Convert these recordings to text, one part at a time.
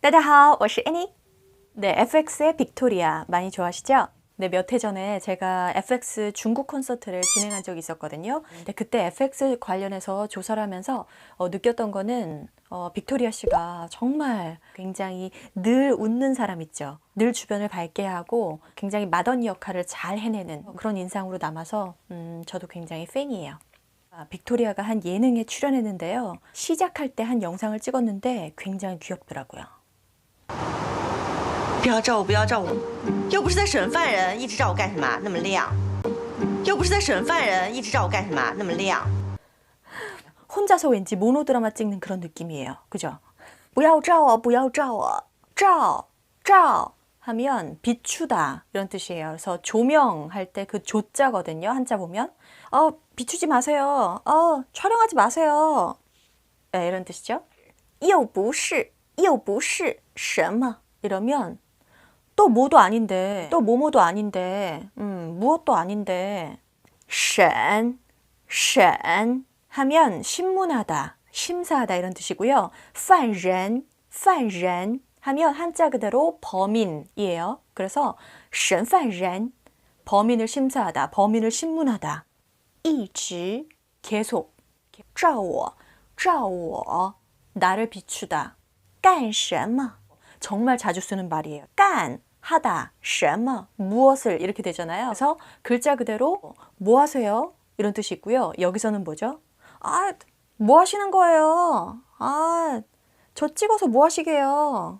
따다하, 我是 애니. 네, FX의 빅토리아 많이 좋아하시죠? 네, 몇 해 전에 제가 FX 중국 콘서트를 진행한 적이 있었거든요. 근데 그때 FX 관련해서 조사를 하면서 어, 느꼈던 거는 어, 빅토리아 씨가 정말 굉장히 늘 웃는 사람 있죠. 늘 주변을 밝게 하고 굉장히 마더니 역할을 잘 해내는 그런 인상으로 남아서 음, 저도 굉장히 팬이에요. 아, 빅토리아가 한 예능에 출연했는데요. 시작할 때 한 영상을 찍었는데 굉장히 귀엽더라고요. 不要照我，不要照我，又不是在审犯人，一直照我干什么？那么亮，又不是在审犯人，一直照我干什么？那么亮。 혼자서 왠지 모노드라마 찍는 그런 느낌이에요. 그죠? 不要照我,不要照我,照,照 하면 비추다 이런 뜻이에요. 그래서 조명할 때 그 조자거든요. 한자 보면 어 비추지 마세요. 어 촬영하지 마세요. 네, 이런 뜻이죠. 又不是,又不是什么 이러면 또 뭐도 아닌데 또 뭐뭐도 아닌데 음 무엇도 아닌데 审,审 하면 신문하다, 심사하다 이런 뜻이고요. 犯人,犯人 하면 한자 그대로 범인이에요. 그래서 审犯人 범인을 심사하다, 범인을 신문하다. 一直 계속 照我,照我 나를 비추다. 干什么 정말 자주 쓰는 말이에요. 干 하다, 什么 무엇을 이렇게 되잖아요. 그래서 글자 그대로 뭐 하세요? 이런 뜻이 있고요. 여기서는 뭐죠? 아, 뭐 하시는 거예요? 아, 저 찍어서 뭐 하시게요?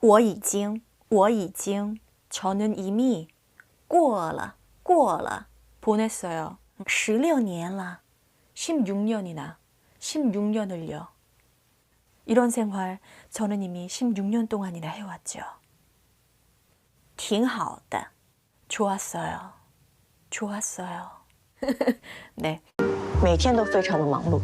我已经，我已经，저는이미过了，过了，보냈어요。十六年了，십육년이나，십육년을요。이런생활저는이미16년 동안이나 해왔죠. 挺好的. 좋았어요. 좋았어요. 네. 每天都非常的忙碌，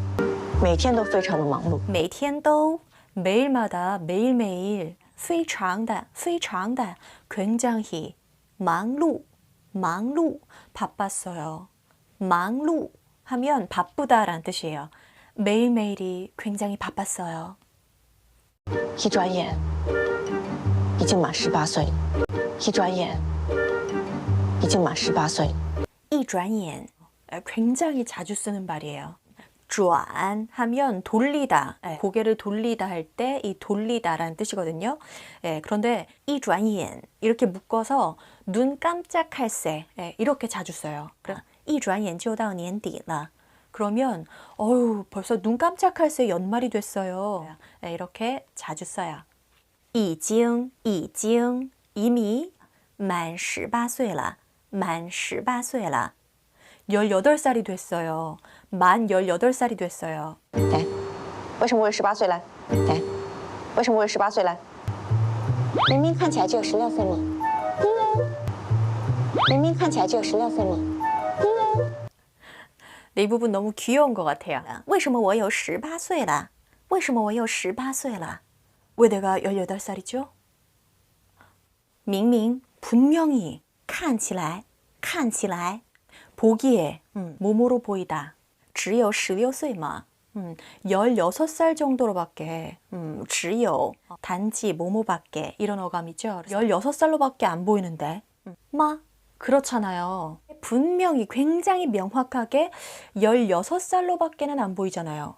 每天都非常的忙碌。每天都 매일마다 매일매일 非常的非常的 굉장히 忙碌 忙碌 바빴어요. 忙碌 하면 바쁘다라는 뜻이에요. 매일매일이 굉장히 바빴어요. 一转眼，已经满十八岁了。一转眼，已经满十八岁了。 이转眼 굉장히 자주 쓰는 말이에요. 转 하면 돌리다, 예, 고개를 돌리다 할 때 이 돌리다라는 뜻이거든요. 예, 그런데 이 转眼 이렇게 묶어서 눈 깜짝할 새 예, 이렇게 자주 써요. 이 转眼就到年底了. 그러면 어우 벌써 눈 깜짝할 새 연말이 됐어요. 예, 이렇게 자주 써요. 已经已经 이미 满十八岁了.满十八岁了. 18살이 됐어요. 만 18살이 됐어요. 哎，为什么我有十八岁了？哎，为什么我有十八岁了？明明看起来只有十六岁嘛。明明看起来只有十六岁嘛。 네, 이 부분 너무 귀여운 것 같아요. 为什么我有18岁了?为什么我有18岁了?왜 내가 18살이죠? 明明 분명히 看起来看起来 보기에 음, 몸으로 보이다. 只有16岁嘛. 음, 16살 정도로밖에 음, 只有 단지 뭐뭐밖에 이런 어감이죠. 16살로밖에 안 보이는데 음, 마 그렇잖아요. 분명히 굉장히 명확하게 16살로밖에는 안 보이잖아요.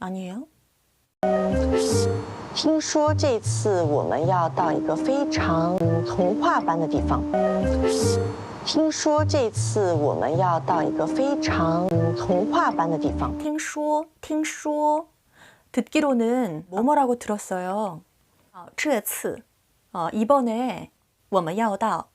아니에요? 听说这次我们要到一个非常童话般的地方。 听说这次我们要到一个非常童话般的地方。 听说, 听说 듣기로는 뭐뭐라고 들었어요. 어, 这次 어, 이번에 我们要到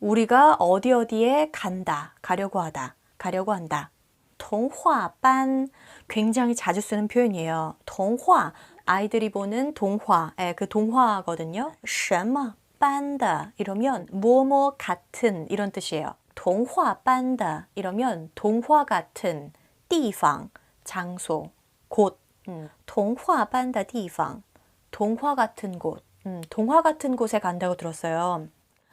우리가 어디 어디에 간다, 가려고 하다, 가려고 한다. 동화반 굉장히 자주 쓰는 표현이에요. 동화 아이들이 보는 동화, 예, 그 동화거든요. 什么 班的 이러면 뭐뭐 같은 이런 뜻이에요. 동화반的 이러면 동화 같은 地方 장소, 곳. 음, 동화반的地方 동화 같은 곳. 음, 동화 같은 곳에 간다고 들었어요.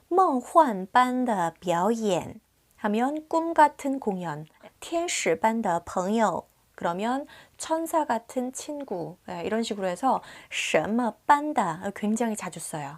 梦幻般的表演 하면 꿈 같은 공연, 天使般的朋友 그러면 천사 같은 친구 예, 이런 식으로 해서 什么般的 굉장히 자주 써요.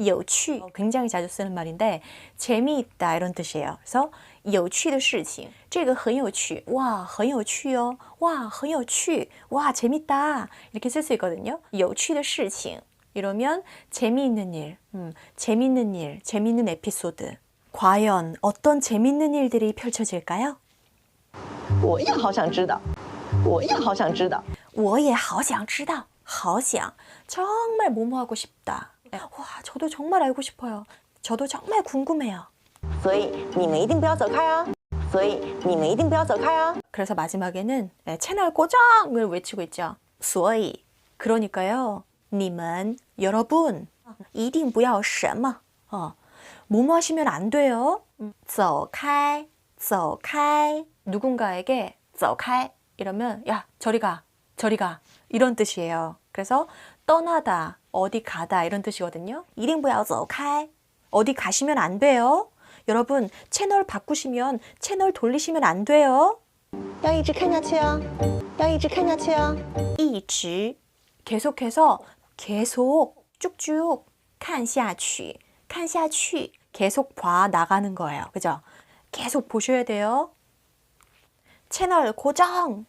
有趣 굉장히 자주 쓰는 말인데 재미있다 이런 뜻이에요. 그래서 有趣的事情这个很有趣. 와, 很有趣哦. 와, 很有趣. 와, 재밌다. 이렇게 쓸 수 있거든요. 有趣的事情 이러면 재미있는 일, 음, 재미있는 일, 재미있는 에피소드. 과연 어떤 재미있는 일들이 펼쳐질까요? 我也好想知道，我也好想知道。我也好想知道.好想. 정말 뭐뭐하고 싶다. 와, 저도 정말 알고 싶어요. 저도 정말 궁금해요. 所以你们一定不要走开啊！所以你们一定不要走开啊！ 그래서 마지막에는 네, 채널 고정을 외치고 있죠. 所以 그러니까요. 님은 여러분 一定不要什么 어, 뭐뭐 하시면 안 돼요. 走开,走开 누군가에게 走开 이러면 야 저리 가 저리 가 이런 뜻이에요. 그래서 떠나다 어디 가다 이런 뜻이거든요. 一定不要走开 어디 가시면 안 돼요. 여러분 채널 바꾸시면 채널 돌리시면 안 돼요. 要一直看下去啊！要一直看下去啊！一直 계속해서 계속 쭉쭉 看下去,看下去 계속 봐 나가는 거예요. 그죠? 계속 보셔야 돼요. 채널 고정